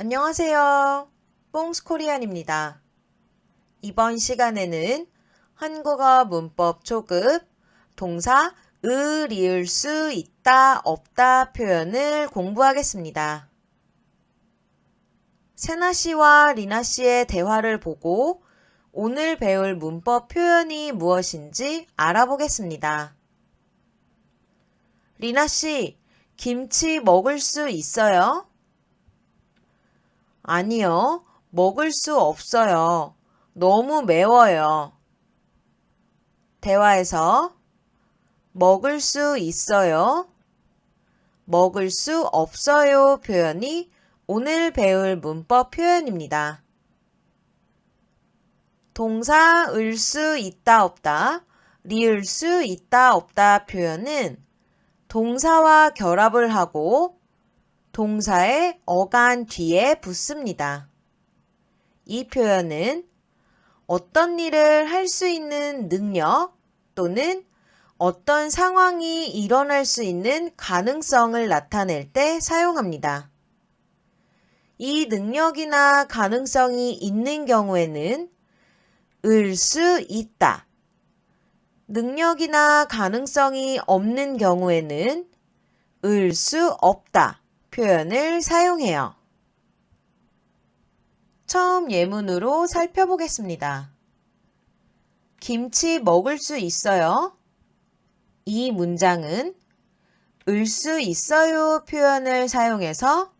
안녕하세요. 뽕스 코리안입니다. 이번 시간에는 한국어 문법 초급 동사 을 이을 수 있다 없다 표현을 공부하겠습니다. 세나 씨와 리나 씨의 대화를 보고 오늘 배울 문법 표현이 무엇인지 알아보겠습니다. 리나 씨, 김치 먹을 수 있어요? 아니요, 먹을 수 없어요. 너무 매워요. 대화에서 먹을 수 있어요. 먹을 수 없어요 표현이 오늘 배울 문법 표현입니다. 동사 을 수 있다 없다, 리을 수 있다 없다 표현은 동사와 결합을 하고 동사의 어간 뒤에 붙습니다. 이 표현은 어떤 일을 할 수 있는 능력 또는 어떤 상황이 일어날 수 있는 가능성을 나타낼 때 사용합니다. 이 능력이나 가능성이 있는 경우에는 을 수 있다. 능력이나 가능성이 없는 경우에는 을 수 없다 표현을 사용해요. 처음 예문으로 살펴보겠습니다. 김치 먹을 수 있어요? 이 문장은 을 수 있어요 표현을 사용해서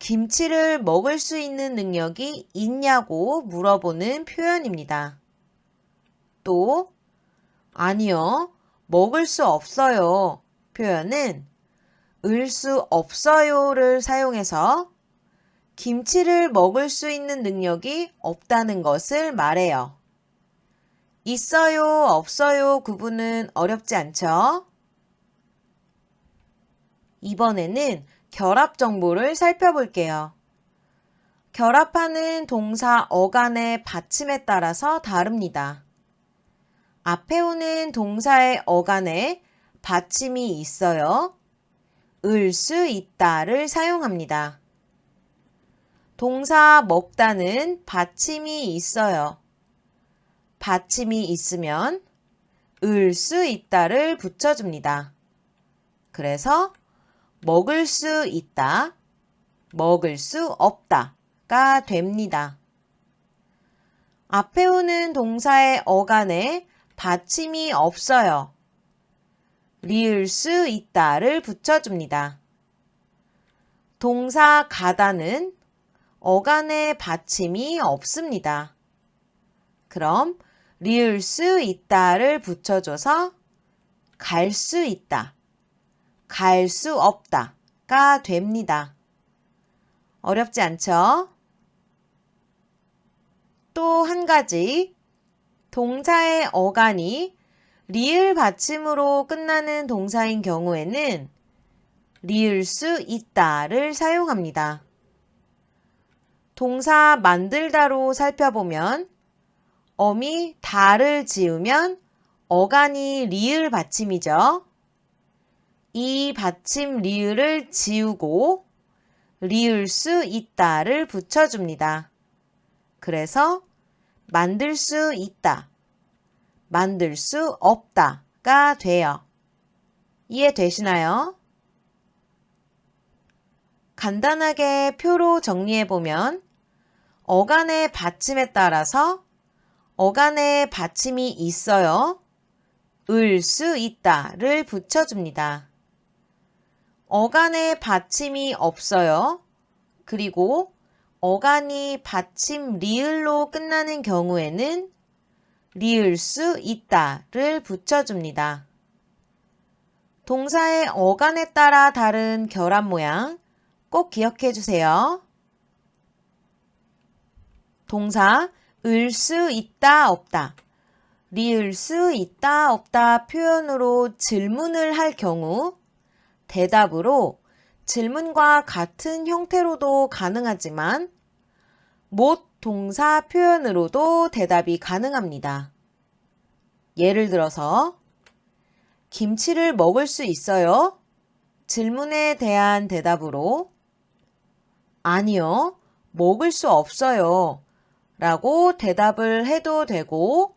김치를 먹을 수 있는 능력이 있냐고 물어보는 표현입니다. 또, 아니요, 먹을 수 없어요 표현은 을 수 없어요를 사용해서 김치를 먹을 수 있는 능력이 없다는 것을 말해요. 있어요, 없어요 구분은 어렵지 않죠? 이번에는 결합 정보를 살펴볼게요. 결합하는 동사 어간의 받침에 따라서 다릅니다. 앞에 오는 동사의 어간에 받침이 있어요. 을 수 있다를 사용합니다. 동사 먹다는 받침이 있어요. 받침이 있으면 을 수 있다를 붙여줍니다. 그래서 먹을 수 있다, 먹을 수 없다가 됩니다. 앞에 오는 동사의 어간에 받침이 없어요. 리을 수 있다를 붙여줍니다. 동사 가다는 어간에 받침이 없습니다. 그럼 리을 수 있다를 붙여줘서 갈 수 있다, 갈 수 없다가 됩니다. 어렵지 않죠? 또 한 가지, 동사의 어간이 리을 받침으로 끝나는 동사인 경우에는 리을 수 있다를 사용합니다. 동사 만들다로 살펴보면 어미 다를 지으면 어간이 리을 받침이죠. 이 받침 리을을 지우고 리을 수 있다를 붙여줍니다. 그래서 만들 수 있다, 만들 수 없다가 돼요. 이해되시나요? 간단하게 표로 정리해보면 어간의 받침에 따라서 어간의 받침이 있어요. 을 수 있다를 붙여줍니다. 어간의 받침이 없어요. 그리고 어간이 받침 리을로 끝나는 경우에는 리을 수 있다를 붙여줍니다. 동사의 어간에 따라 다른 결합 모양 꼭 기억해 주세요. 동사 을 수 있다 없다 리을 수 있다 없다 표현으로 질문을 할 경우 대답으로 질문과 같은 형태로도 가능하지만 못 동사 표현으로도 대답이 가능합니다. 예를 들어서 김치를 먹을 수 있어요? 질문에 대한 대답으로 아니요, 먹을 수 없어요. 라고 대답을 해도 되고,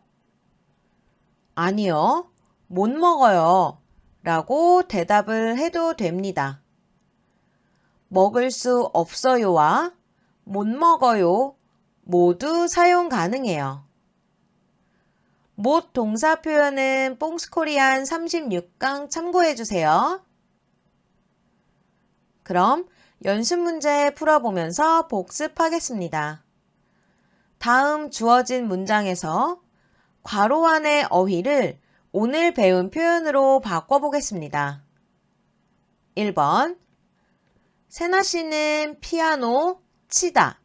아니요, 못 먹어요. 라고 대답을 해도 됩니다. 먹을 수 없어요와 못 먹어요 모두 사용 가능해요. 못 동사 표현은 뽕스코리안 36강 참고해 주세요. 그럼 연습 문제 풀어보면서 복습하겠습니다. 다음 주어진 문장에서 괄호 안의 어휘를 오늘 배운 표현으로 바꿔보겠습니다. 1번 세나 씨는 피아노 치다.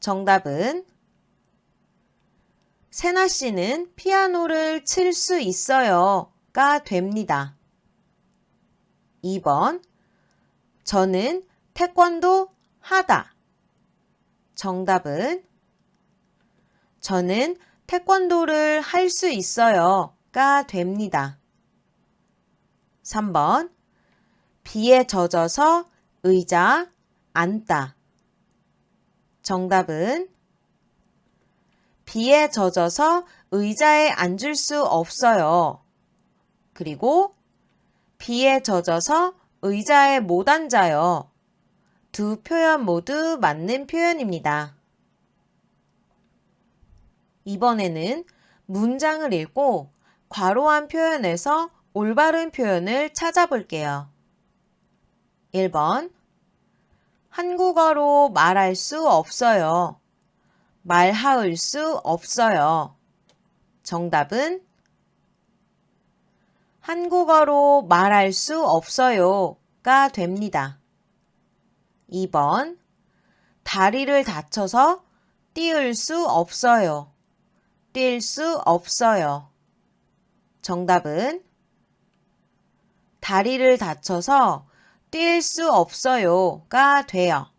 정답은 세나 씨는 피아노를 칠 수 있어요 가 됩니다. 2번 저는 태권도 하다. 정답은 저는 태권도를 할 수 있어요 가 됩니다. 3번 비에 젖어서 의자 앉다. 정답은 비에 젖어서 의자에 앉을 수 없어요. 그리고 비에 젖어서 의자에 못 앉아요. 두 표현 모두 맞는 표현입니다. 이번에는 문장을 읽고 괄호한 표현에서 올바른 표현을 찾아볼게요. 1번 한국어로 말할 수 없어요. 말하을 수 없어요. 정답은 한국어로 말할 수 없어요가 됩니다. 2번 다리를 다쳐서 뛸수 없어요. 뛸 수 없어요. 정답은 다리를 다쳐서 뛸 수 없어요가 돼요.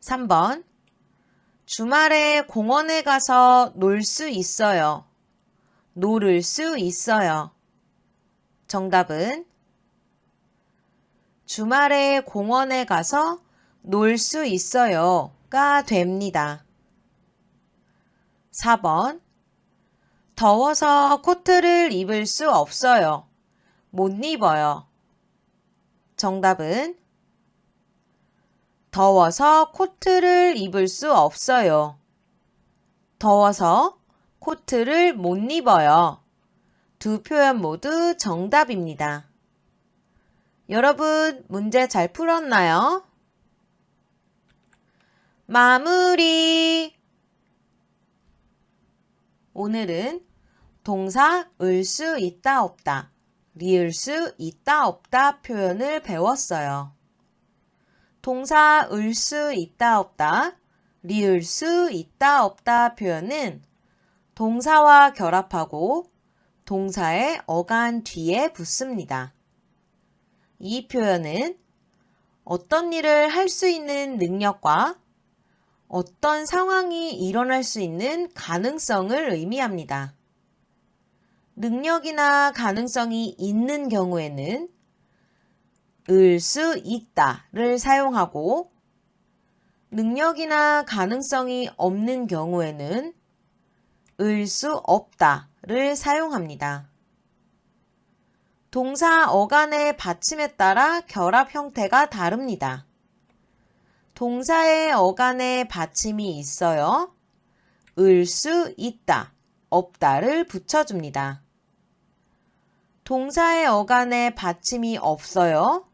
3번 주말에 공원에 가서 놀 수 있어요. 놀을 수 있어요. 정답은 주말에 공원에 가서 놀 수 있어요 가 됩니다. 4번 더워서 코트를 입을 수 없어요. 못 입어요. 정답은 더워서 코트를 입을 수 없어요. 더워서 코트를 못 입어요. 두 표현 모두 정답입니다. 여러분, 문제 잘 풀었나요? 마무리! 오늘은 동사 을 수 있다 없다, 리을 수 있다 없다 표현을 배웠어요. 동사 을수 있다 없다, 리을 수 있다 없다 표현은 동사와 결합하고 동사의 어간 뒤에 붙습니다. 이 표현은 어떤 일을 할 수 있는 능력과 어떤 상황이 일어날 수 있는 가능성을 의미합니다. 능력이나 가능성이 있는 경우에는 을 수 있다를 사용하고 능력이나 가능성이 없는 경우에는 을 수 없다를 사용합니다. 동사 어간의 받침에 따라 결합 형태가 다릅니다. 동사의 어간에 받침이 있어요. 을 수 있다, 없다를 붙여줍니다. 동사의 어간에 받침이 없어요.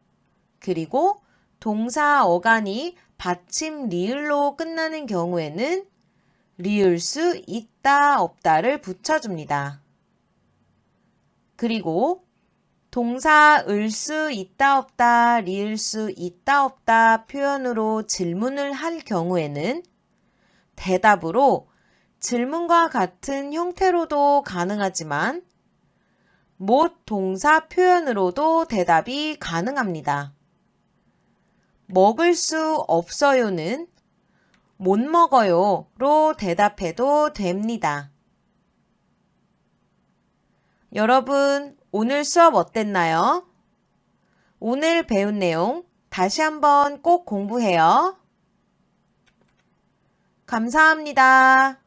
그리고 동사 어간이 받침 리을로 끝나는 경우에는 리을 수 있다, 없다를 붙여줍니다. 그리고 동사 을 수 있다 없다, 리을 수 있다 없다 표현으로 질문을 할 경우에는 대답으로 질문과 같은 형태로도 가능하지만 못 동사 표현으로도 대답이 가능합니다. 먹을 수 없어요는 못 먹어요로 대답해도 됩니다. 여러분, 오늘 수업 어땠나요? 오늘 배운 내용 다시 한번 꼭 공부해요. 감사합니다.